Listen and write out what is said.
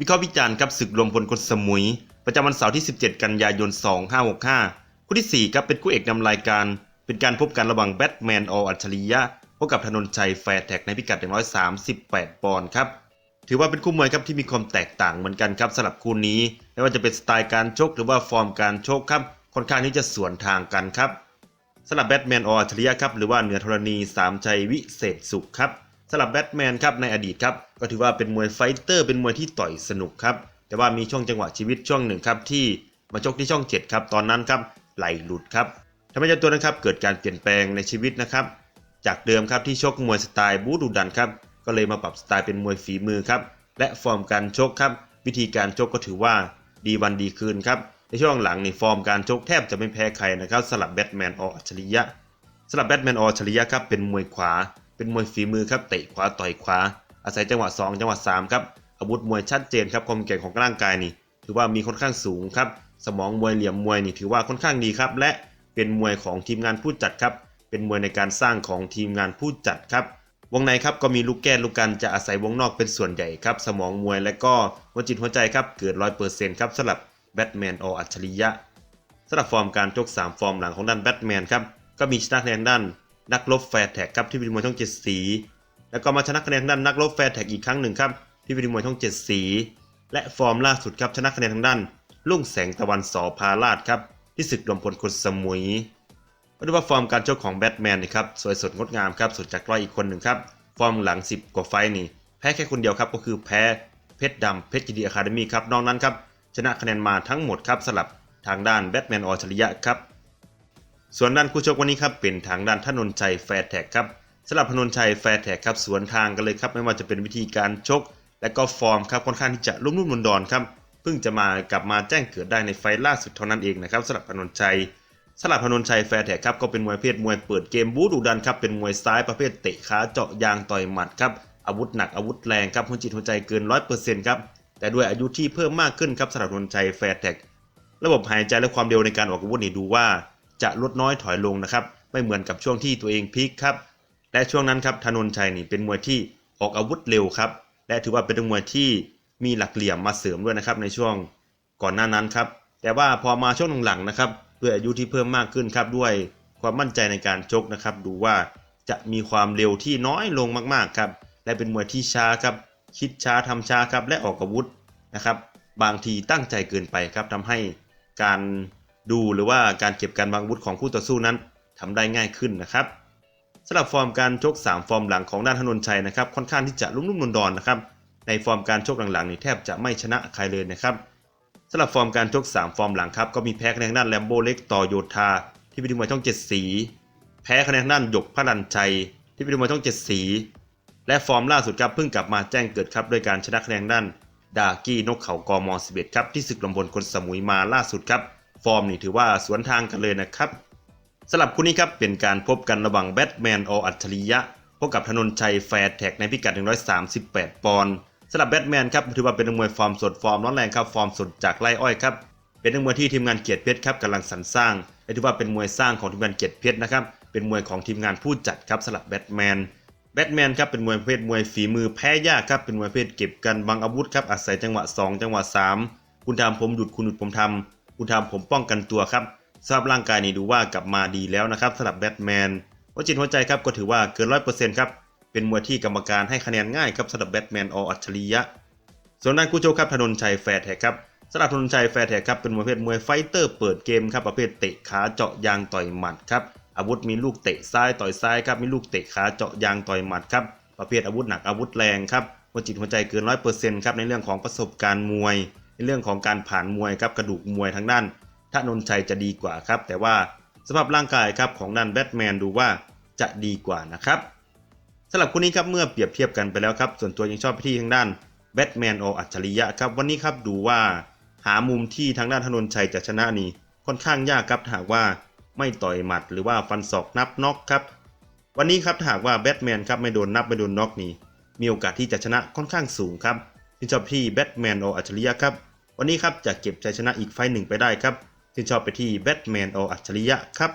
วิเคราะห์วิจารณ์ครับศึกรวมพลคนสมุย ประจำวันเสาร์ที่ 17 กันยายน 2565 คู่ที่ 4 ครับเป็นคู่เอกนำรายการ เป็นการพบกันระหว่างแบทแมนออัจฉริยะพบกับธนนชัยแฟร์แท็กในพิกัด 138 ปอนด์ครับ ถือว่าเป็นคู่มวยครับที่มีความแตกต่างเหมือนกันครับสำหรับคู่นี้ ไม่ว่าจะเป็นสไตล์การชกหรือว่าฟอร์มการชกครับค่อนข้างที่จะสวนทางกันครับสำหรับแบทแมนออัจฉริยะครับหรือว่าเหนือธรณีสามชัยวิเศษสุขครับ สำหรับแบทแมนครับในอดีตครับก็ถือว่าเป็นมวยไฟเตอร์เป็นมวยที่ต่อยสนุกครับแต่ว่ามีช่วงจังหวะชีวิตช่วงหนึ่งครับที่มาชกที่ช่อง7ครับตอนนั้นครับไหลหลุดครับทำให้เจ้าตัวนะครับเกิดการเปลี่ยนแปลงในชีวิตนะครับจากเดิมครับที่ชกมวยสไตล์บูดูดันครับก็เลยมาปรับสไตล์เป็นมวยฝีมือครับและฟอร์มการชกครับวิธีการชกก็ถือว่าดีวันดีคืนครับในช่วงหลังในฟอร์มการชกแทบจะไม่แพ้ใครนะครับสลับแบทแมนออัจฉริยะสลับแบทแมนออัจฉริยะครับเป็นมวยขวา เป็นมวยฝีมือครับเตะขวาต่อยขวา อาศัยจังหวะ 2 จังหวะ3ครับอาวุธมวยชัดเจนครับความแข็งของร่างกายนี่ถือว่ามีค่อนข้างสูงครับสมองมวยเหลี่ยมมวยนี่ถือว่าค่อนข้างดีครับ และเป็นมวยของทีมงานผู้จัดครับเป็นมวยในการสร้างของทีมงานผู้จัดครับวงในครับก็มีลูกแก้ลูกกันจะอาศัยวงนอกเป็นส่วนใหญ่ครับสมองมวยและก็หัวจิตหัวใจครับเกิดร้อยเปอร์เซ็นต์ครับสำหรับแบทแมนออัจฉริยะสำหรับฟอร์มการชก3 ฟอร์มหลังของด้านแบทแมนครับก็มีชนะคะแนนด้าน นักรบแฟร์แท็กครับที่เป็นมวยช่องเจ็ดสี แล้วก็มาชนะคะแนนทางด้านนักรบแฟร์แท็กอีกครั้งหนึ่งครับที่เป็นมวยช่องเจ็ดสี และฟอร์มล่าสุดครับชนะคะแนนทางด้านลุ่งแสงตะวันสอพาราชครับที่ศึกดวมพลคนสมุยมาดูว่าฟอร์มการชกของแบทแมนนะครับสวยสดงดงามครับสุดจากร้อยอีกคนหนึ่งครับฟอร์มหลัง 10 กว่าไฟต์นี่ แพ้แค่คนเดียวครับก็คือแพ้เพชรดำเพชรจีดีอะคาเดมี่ครับนอกนั้นครับชนะคะแนนมาทั้งหมดครับสลับทางด้านแบทแมนออชริยะครับ ส่วนด้านคู่ชกวันนี้ครับเป็นทางด้านธนนชัยแฟร์แท็กครับสำหรับธนนชัยแฟร์แท็กครับสวนทางกันเลยครับไม่ว่าจะเป็นวิธีการชก และก็ฟอร์มครับค่อนข้างที่จะลุ่มๆดอนครับเพิ่งจะมากลับมาแจ้งเกิดได้ในไฟล่าสุดเท่านั้นเองนะครับสำหรับธนนชัยสลับพนนชัยแฟร์แท็กครับก็เป็นมวยเพศมวยเปิดเกมบู๊ดุดันครับเป็นมวยซ้ายประเภทเตะขาเจาะยางต่อยหมัดครับอาวุธหนักอาวุธแรงครับหัวจิตหัวใจเกินร้อยเปอร์เซ็นต์ครับแต่ด้วยอายุที่เพิ่มมากขึ้นครับสลับพนนชัยแฟร์แท็กระบบหายใจและความเร็วในการออกอาวุธนี่ดูว่า จะลดน้อยถอยลงนะครับ ไม่เหมือนกับช่วงที่ตัวเองพีคครับ และช่วงนั้นครับธนนชัยนี่เป็นมวยที่ออกอาวุธเร็วครับ และถือว่าเป็นมวยที่มีหลักเหลี่ยมมาเสริมด้วยนะครับในช่วงก่อนหน้านั้นครับ แต่ว่าพอมาช่วงหลังๆนะครับด้วยอายุที่เพิ่มมากขึ้นครับด้วยความมั่นใจในการชกนะครับ ดูว่าจะมีความเร็วที่น้อยลงมากๆครับ และเป็นมวยที่ช้าครับ คิดช้าทำช้าครับ และออกอาวุธนะครับ บางทีตั้งใจเกินไปครับทำให้การ ดูหรือว่าการเก็บการวางวุธของคู่ต่อสู้นั้นทำได้ง่ายขึ้นนะครับสำหรับฟอร์มการชก 3 ฟอร์มหลังของด้านธนนชัยนะครับค่อนข้างที่จะลุ่มๆดอนๆนะครับในฟอร์มการชกหลังๆนี่แทบจะไม่ชนะใครเลยนะครับสำหรับฟอร์มการชก 3 ฟอร์มหลังครับก็มีแพ้คะแนนด้านแลมโบเล็กต่อโยธาที่เป็นมวยช่องเจ็ดสี แพ้คะแนนด้านหยกพระรันชัย ที่เป็นมวยช่องเจ็ดสี และฟอร์มล่าสุดครับเพิ่งกลับมาแจ้งเกิดครับด้วยการชนะคะแนนด้านดากี้นกเขากอมอ11ครับที่ศึกลำบนคนสมุยมาล่าสุดครับ ฟอร์มนี่ถือว่าสวนทางกันเลยนะครับสำหรับคู่นี้ครับเป็นการพบกันระหว่างแบทแมนออัจฉริยะพบกับธนนชัยแฟร์แท็กในพิกัด 138 ปอนด์สำหรับแบทแมนครับถือว่าเป็นนักมวยฟอร์มสดฟอร์มร้อนแรงครับฟอร์มสดจากไล่อ้อยครับเป็นนักมวยที่ทีมงานเกียรติเพชรครับกำลังสรรสร้างและถือว่าเป็นมวยสร้างของทีมงานเกียรติเพชรนะครับเป็นมวยของทีมงานผู้จัดครับสำหรับแบทแมนแบทแมนครับเป็นมวยประเภทมวยฝีมือแพ้ยากครับเป็นมวยประเภทเก็บกันบังอาวุธครับอาศัยจังหวะ 2 จังหวะ 3 คุณทำผมหยุดคุณหยุดผมทำ คุณทำผมป้องกันตัวครับสภาพร่างกายนี่ดูว่ากลับมาดีแล้วนะครับสำหรับแบทแมนหัวจิตหัวใจครับก็ถือว่าเกินร้อยเปอร์เซ็นต์ครับเป็นมวยที่กรรมการให้คะแนนง่ายครับสำหรับแบทแมนออัจฉริยะ ส่วนด้านคู่โชคครับธนนชัยแฟร์แท็กครับสำหรับธนนชัยแฟร์แท็กครับเป็นประเภทมวยไฟเตอร์เปิดเกมครับประเภทเตะขาเจาะยางต่อยหมัดครับอาวุธมีลูกเตะซ้ายต่อยซ้ายครับมีลูกเตะขาเจาะยางต่อยหมัดครับประเภทอาวุธหนักอาวุธแรงครับหัวจิตหัวใจเกินร้อยเปอร์เซ็นต์ครับในเรื่องของประสบการณ์มวย เรื่องของการผ่านมวยครับกระดูกมวยทางด้านธนนชัยจะดีกว่าครับ แต่ว่าสภาพร่างกายครับของด้านแบทแมนดูว่าจะดีกว่านะครับสำหรับคู่นี้ครับเมื่อเปรียบเทียบกันไปแล้วครับ ส่วนตัวยังชอบไปที่ทางด้านแบทแมนโออัจฉริยะครับวันนี้ครับดูว่าหามุมที่ทางด้านธนนชัยจะชนะนี่ค่อนข้างยากครับหากว่าไม่ต่อยหมัดหรือว่าฟันศอกนับน็อกครับ วันนี้ครับหากว่าแบทแมนครับไม่โดนนับไม่โดนน็อกนี่มีโอกาสที่จะชนะค่อนข้างสูงครับที่ชอบที่แบทแมนโออัจฉริยะครับ วันนี้ครับจะเก็บชัยชนะอีกไฟหนึ่งไปได้ครับที่ชอบไปที่แบทแมนออัจฉริยะครับ